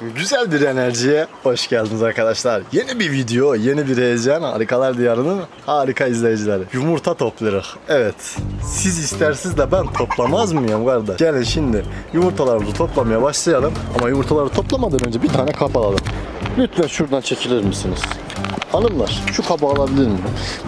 Güzel bir enerjiye hoş geldiniz arkadaşlar. Yeni bir video, yeni bir heyecan. Harikalar Diyarı'nın harika izleyicileri. Yumurta topluyoruz. Evet. Siz istersiz de ben toplamaz mıyım kardeş? Gelin şimdi yumurtalarımızı toplamaya başlayalım. Ama yumurtaları toplamadan önce bir tane kap alalım. Lütfen şuradan çekilir misiniz? Hanımlar şu kabı alabilir miyim?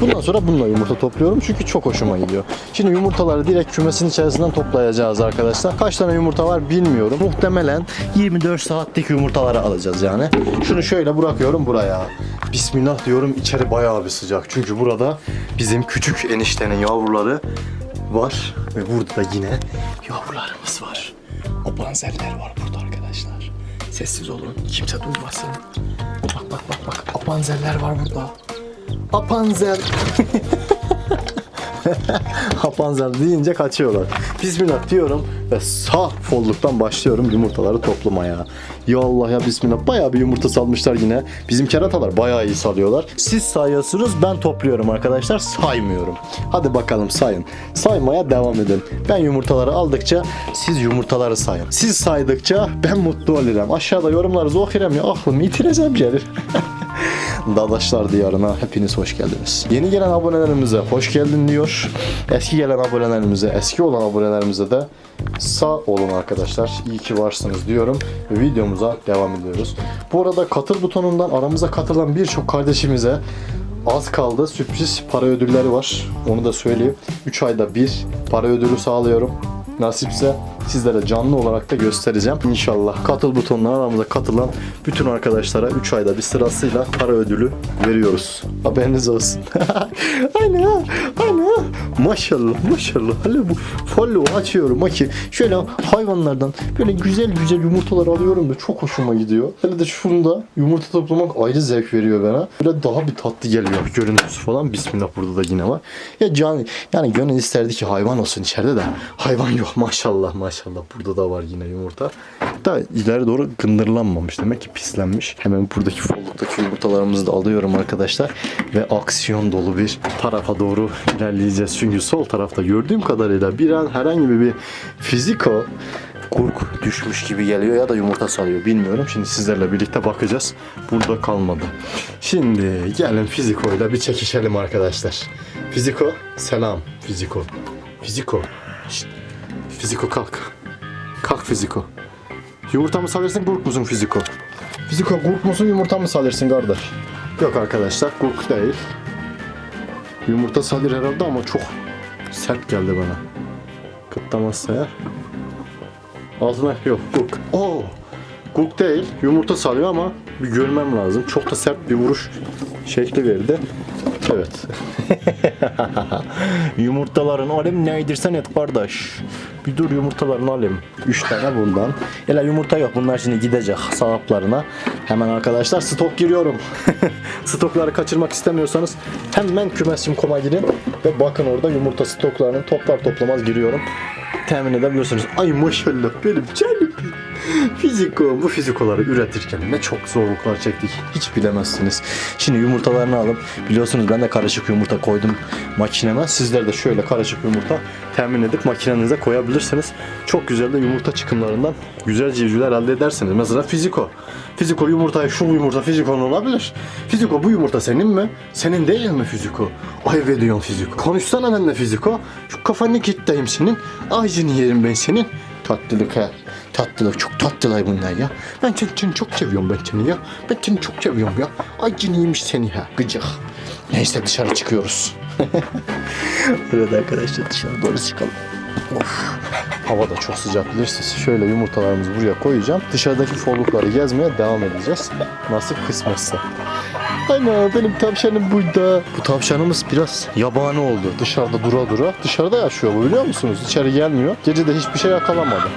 Bundan sonra bununla yumurta topluyorum çünkü çok hoşuma gidiyor. Şimdi yumurtaları direkt kümesin içerisinden toplayacağız arkadaşlar. Kaç tane yumurta var bilmiyorum. Muhtemelen 24 saatlik yumurtaları alacağız yani. Şunu şöyle bırakıyorum buraya. Bismillah diyorum içeri bayağı bir sıcak. Çünkü burada bizim küçük eniştenin yavruları var. Ve burada da yine yavrularımız var. Apanzeller var burada. Sessiz olun. Kimse duymasın. Bak bak bak bak. Apanzeller var burada. Apanzel. Apanzel deyince kaçıyorlar. Bismillah diyorum ve sağ folluktan başlıyorum yumurtaları toplamaya. Ya Allah ya Bismillah. Bayağı bir yumurta salmışlar yine. Bizim keratalar bayağı iyi salıyorlar. Siz sayıyorsunuz ben topluyorum arkadaşlar. Saymıyorum. Hadi bakalım sayın. Saymaya devam edin. Ben yumurtaları aldıkça siz yumurtaları sayın. Siz saydıkça ben mutlu olurum. Aşağıda yorumlarınızı okuyorum ya aklımı yitireceğim gelir. Dadaşlar diyarına hepiniz hoş geldiniz. Yeni gelen abonelerimize hoş geldin diyor. Eski gelen abonelerimize, eski olan abonelerimize de sağ olun arkadaşlar. İyi ki varsınız diyorum videomuza devam ediyoruz. Bu arada katıl butonundan aramıza katılan birçok kardeşimize az kaldı. Sürpriz para ödülleri var. Onu da söyleyeyim. 3 ayda bir para ödülü sağlıyorum. Nasipse sizlere canlı olarak da göstereceğim. İnşallah katıl butonuna aramıza katılan bütün arkadaşlara 3 ayda bir sırasıyla para ödülü veriyoruz. Haberiniz olsun. aynen ha, aynen. Maşallah maşallah. Hele bu follow açıyorum ki şöyle hayvanlardan böyle güzel güzel yumurtalar alıyorum da çok hoşuma gidiyor. Hele de şunda yumurta toplamak ayrı zevk veriyor bana. Böyle daha bir tatlı geliyor görüntüsü falan. Bismillah burada da yine var. Ya can yani gönül isterdi ki hayvan olsun içeride de hayvan yok maşallah maşallah. Burada da var yine yumurta. Da ileri doğru gındırlanmamış. Demek ki pislenmiş. Hemen buradaki folluktaki yumurtalarımızı da alıyorum arkadaşlar. Ve aksiyon dolu bir tarafa doğru ilerleyeceğiz. Çünkü sol tarafta gördüğüm kadarıyla bir an herhangi bir fiziko kurk düşmüş gibi geliyor ya da yumurta salıyor bilmiyorum. Şimdi sizlerle birlikte bakacağız. Burada kalmadı. Şimdi gelin fizikoyla bir çekişelim arkadaşlar. Fiziko selam fiziko. Fiziko. Şşt. Fiziko kalk. Kalk fiziko. Yumurta mı salırsın kurk musun fiziko? Fiziko kurk musun yumurta mı salırsın kardeş? Yok arkadaşlar kurk değil. Yumurta salır herhalde ama çok sert geldi bana. Kıtlamazsa eğer. Altına yok gurk. Oo. Gurk değil. Yumurta salıyor ama bir görmem lazım. Çok da sert bir vuruş şekli verdi. Evet. Yumurtaların alayım ne yedirsen et kardeş. Bir dur yumurtalarını alayım. 3 tane bundan. Hele yumurta yok. Bunlar şimdi gidecek sahaplarına. Hemen arkadaşlar stok giriyorum. Stokları kaçırmak istemiyorsanız hemen kümesim.com'a girin ve bakın orada yumurta stoklarını toplar toplamaz giriyorum. Temin edebilirsiniz. Ay maşallah benim canım. Fiziko, bu fizikoları üretirken ne çok zorluklar çektik. Hiç bilemezsiniz. Şimdi yumurtalarını alıp biliyorsunuz ben de karışık yumurta koydum makineme. Sizler de şöyle karışık yumurta temin edip makinenize koyabilirsiniz. Çok güzel de yumurta çıkımlarından güzel civcivler elde edersiniz. Mesela fiziko. Fiziko yumurtayı şu yumurta fizikon olabilir. Fiziko bu yumurta senin mi? Senin değil mi fiziko? Ay veriyorsun fiziko. Konuşsana benimle fiziko. Şu kafanı kilitleyeyim senin. Ağzını yerim ben senin. Tatlılık ha. Tatlılık çok tatlılar bunlar ya. Ben seni, seni çok seviyorum ben seni ya. Ben seni çok seviyorum ya. Ay ciniymiş seni ha. Gıcık. Neyse dışarı çıkıyoruz. evet arkadaşlar dışarı doğru çıkalım. Of. Hava da çok sıcak bilirsiniz. Şöyle yumurtalarımızı buraya koyacağım. Dışarıdaki follukları gezmeye devam edeceğiz. Nasip kısmetse. Ana benim tavşanım burada. Bu tavşanımız biraz yabani oldu. Dışarıda dura dura. Dışarıda yaşıyor bu biliyor musunuz? İçeri gelmiyor. Gece de hiçbir şey yakalamadı.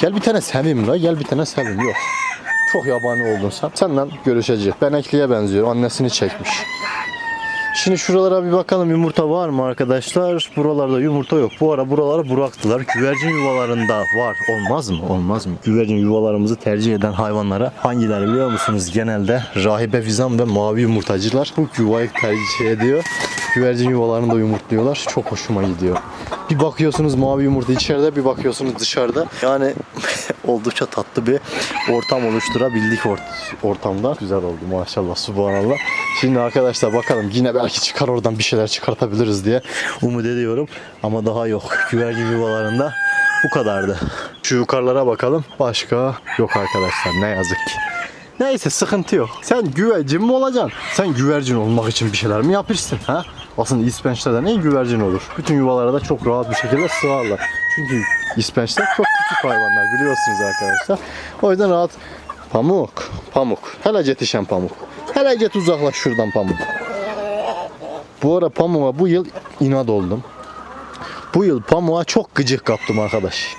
Gel bir tane seveyim la. Gel bir tane seveyim. Yok. Çok yabani oldun sen. Senden görüşeceğiz. Ben Ekli'ye benziyorum. Annesini çekmiş. Şimdi şuralara bir bakalım yumurta var mı arkadaşlar? Buralarda yumurta yok. Bu ara buraları bıraktılar. Güvercin yuvalarında var. Olmaz mı? Olmaz mı? Güvercin yuvalarımızı tercih eden hayvanlara hangileri biliyor musunuz? Genelde rahibe fizan ve mavi yumurtacılar bu yuvayı tercih ediyor. Güvercin yuvalarını da yumurtluyorlar. Çok hoşuma gidiyor. Bir bakıyorsunuz mavi yumurta içeride, bir bakıyorsunuz dışarıda. Yani oldukça tatlı bir ortam oluşturabildik ort- ortamda. Güzel oldu maşallah subhanallah. Şimdi arkadaşlar bakalım yine belki çıkar oradan bir şeyler çıkartabiliriz diye umut ediyorum. Ama daha yok. Güvercin yuvalarında bu kadardı. Şu yukarılara bakalım. Başka yok arkadaşlar ne yazık ki. Neyse sıkıntı yok. Sen güvercin mi olacaksın? Sen güvercin olmak için bir şeyler mi yapırsın? Ha? Aslında ispençler ne güvercin olur. Bütün yuvalara da çok rahat bir şekilde sığarlar. Çünkü ispençler çok küçük hayvanlar biliyorsunuz arkadaşlar. O yüzden rahat. Pamuk, pamuk. Hele yetişen pamuk. Hele get uzaklaş şuradan pamuk. Bu ara pamuğa bu yıl inat oldum. Bu yıl pamuğa çok gıcık kaptım arkadaş.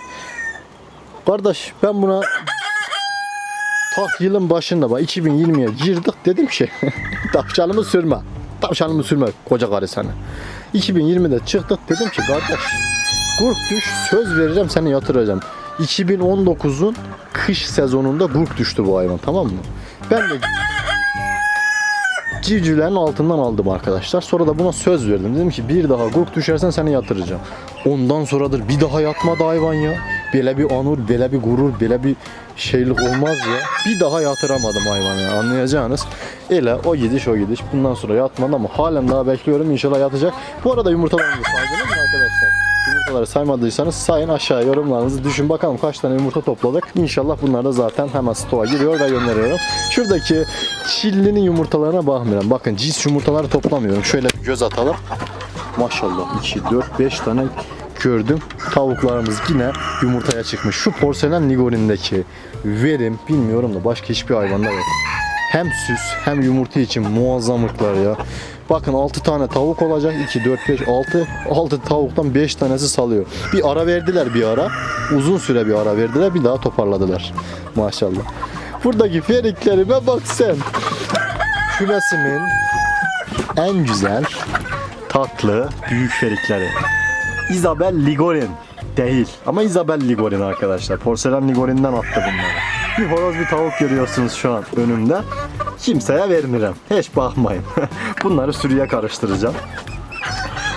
Kardeş ben buna tak yılın başında bak 2020'ye girdik dedim ki tavşanımı sürme. Tavşanımı sürme koca karı sana. 2020'de çıktık dedim ki kardeş Gurk düş söz vereceğim seni yatıracağım. 2019'un kış sezonunda gurk düştü bu hayvan tamam mı? Ben de civcivlerin altından aldım arkadaşlar. Sonra da buna söz verdim. Dedim ki bir daha gurk düşersen seni yatıracağım. Ondan sonradır bir daha yatmadı hayvan ya. Böyle bir anur, böyle bir gurur, böyle bir şeylik olmaz ya. Bir daha yatıramadım hayvanı ya. Anlayacağınız. Ele o gidiş o gidiş. Bundan sonra yatmadı ama halen daha bekliyorum. İnşallah yatacak. Bu arada yumurtalarınızı saydınız mı arkadaşlar? Yumurtaları saymadıysanız sayın aşağı yorumlarınızı düşün bakalım kaç tane yumurta topladık. İnşallah bunlar da zaten hemen stoğa giriyor ve gönderiyorum. Şuradaki çillinin yumurtalarına bakmıyorum. Bakın cins yumurtaları toplamıyorum. Şöyle bir göz atalım. Maşallah 2, 4, 5 tane gördüm. Tavuklarımız yine yumurtaya çıkmış. Şu porselen ligorindeki verim bilmiyorum da başka hiçbir hayvanda yok. Hem süs hem yumurta için muazzamlıklar ya. Bakın 6 tane tavuk olacak. 2, 4, 5, 6. 6 tavuktan 5 tanesi salıyor. Bir ara verdiler bir ara. Uzun süre bir ara verdiler. Bir daha toparladılar. Maşallah. Buradaki feriklerime bak sen. Kümesimin en güzel tatlı büyük ferikleri. Isabel Ligorin değil. Ama Isabel Ligorin arkadaşlar. Porselen Ligorin'den attı bunları. Bir horoz bir tavuk görüyorsunuz şu an önümde. Kimseye vermirem. Hiç bakmayın. Bunları sürüye karıştıracağım.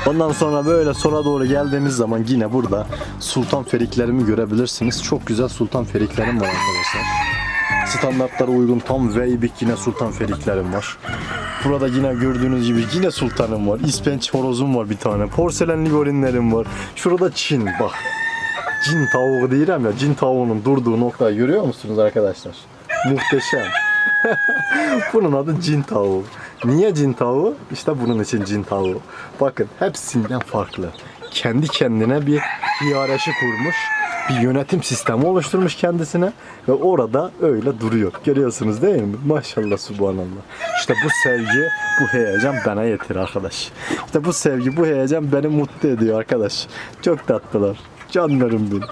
Ondan sonra böyle sola doğru geldiğimiz zaman yine burada sultan feriklerimi görebilirsiniz. Çok güzel sultan feriklerim var arkadaşlar. Standartlara uygun tam Weybik yine sultan feriklerim var. Burada yine gördüğünüz gibi yine sultanım var. İspenç horozum var bir tane. Porselen ligorinlerim var. Şurada Çin bak. Cin tavuğu değilim ya. Cin tavuğunun durduğu noktayı görüyor musunuz arkadaşlar? Muhteşem. bunun adı cin tavuğu. Niye cin tavuğu? İşte bunun için cin tavuğu. Bakın hepsinden farklı. Kendi kendine bir hiyerarşi kurmuş. Bir yönetim sistemi oluşturmuş kendisine ve orada öyle duruyor. Görüyorsunuz değil mi? Maşallah subhanallah. İşte bu sevgi, bu heyecan bana yeter arkadaş. İşte bu sevgi, bu heyecan beni mutlu ediyor arkadaş. Çok tatlılar. Canlarım benim.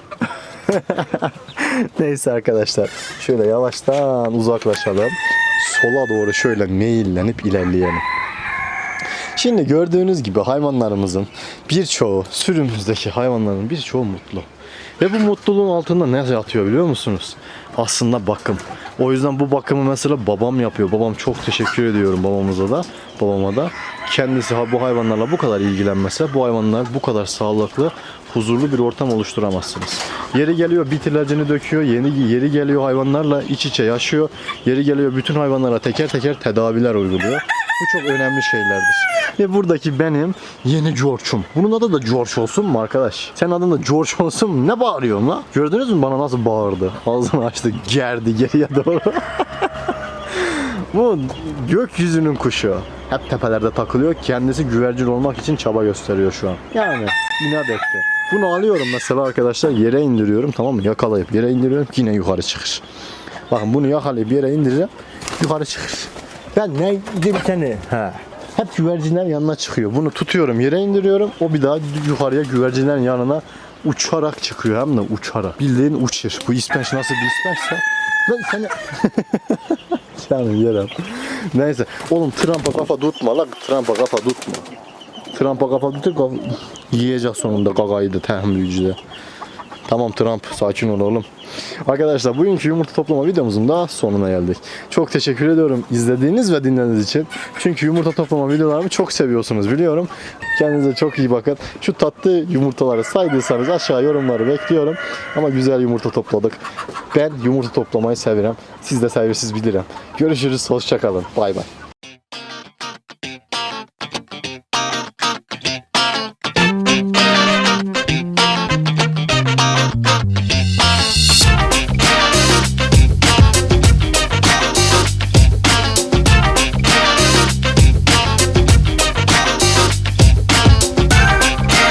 Neyse arkadaşlar. Şöyle yavaştan uzaklaşalım. Sola doğru şöyle meyillenip ilerleyelim. Şimdi gördüğünüz gibi hayvanlarımızın birçoğu, sürümüzdeki hayvanların birçoğu mutlu. Ve bu mutluluğun altında ne yatıyor biliyor musunuz? Aslında bakım. O yüzden bu bakımı mesela babam yapıyor. Babam çok teşekkür ediyorum babamıza da, babama da. Kendisi bu hayvanlarla bu kadar ilgilenmese bu hayvanlar bu kadar sağlıklı, huzurlu bir ortam oluşturamazsınız. Yeri geliyor bit ilacını döküyor, yeni yeri geliyor hayvanlarla iç içe yaşıyor. Yeri geliyor bütün hayvanlara teker teker tedaviler uyguluyor. Bu çok önemli şeylerdir. Ve buradaki benim yeni George'um. Bunun adı da George olsun mu arkadaş? Senin adın da George olsun mu? Ne bağırıyorsun la? Gördünüz mü bana nasıl bağırdı? Ağzını açtı, gerdi geriye doğru. Bu gökyüzünün kuşu. Hep tepelerde takılıyor. Kendisi güvercin olmak için çaba gösteriyor şu an. Yani inat etti. Bunu alıyorum mesela arkadaşlar yere indiriyorum tamam mı? Yakalayıp yere indiriyorum yine yukarı çıkır. Bakın bunu yakalayıp yere indireceğim. Yukarı çıkır. Ben ne dedim seni? He. Hep güvercinler yanına çıkıyor. Bunu tutuyorum yere indiriyorum. O bir daha yukarıya güvercinlerin yanına uçarak çıkıyor hem de uçarak. Bildiğin uçur. Bu ispenç nasıl bir ispençse. Lan seni... Yani yerim. Neyse. Oğlum trampa kafa tutma lan. Trampa kafa tutma. Trampa kafa tutur kafa... Yiyecek sonunda gagayı da tahammülcüde. Tamam Trump sakin ol oğlum. Arkadaşlar bugünkü yumurta toplama videomuzun da sonuna geldik. Çok teşekkür ediyorum izlediğiniz ve dinlediğiniz için. Çünkü yumurta toplama videolarımı çok seviyorsunuz biliyorum. Kendinize çok iyi bakın. Şu tatlı yumurtaları saydıysanız aşağı yorumları bekliyorum. Ama güzel yumurta topladık. Ben yumurta toplamayı severim. Siz de seversiniz bilirim. Görüşürüz. Hoşçakalın. Bay bay.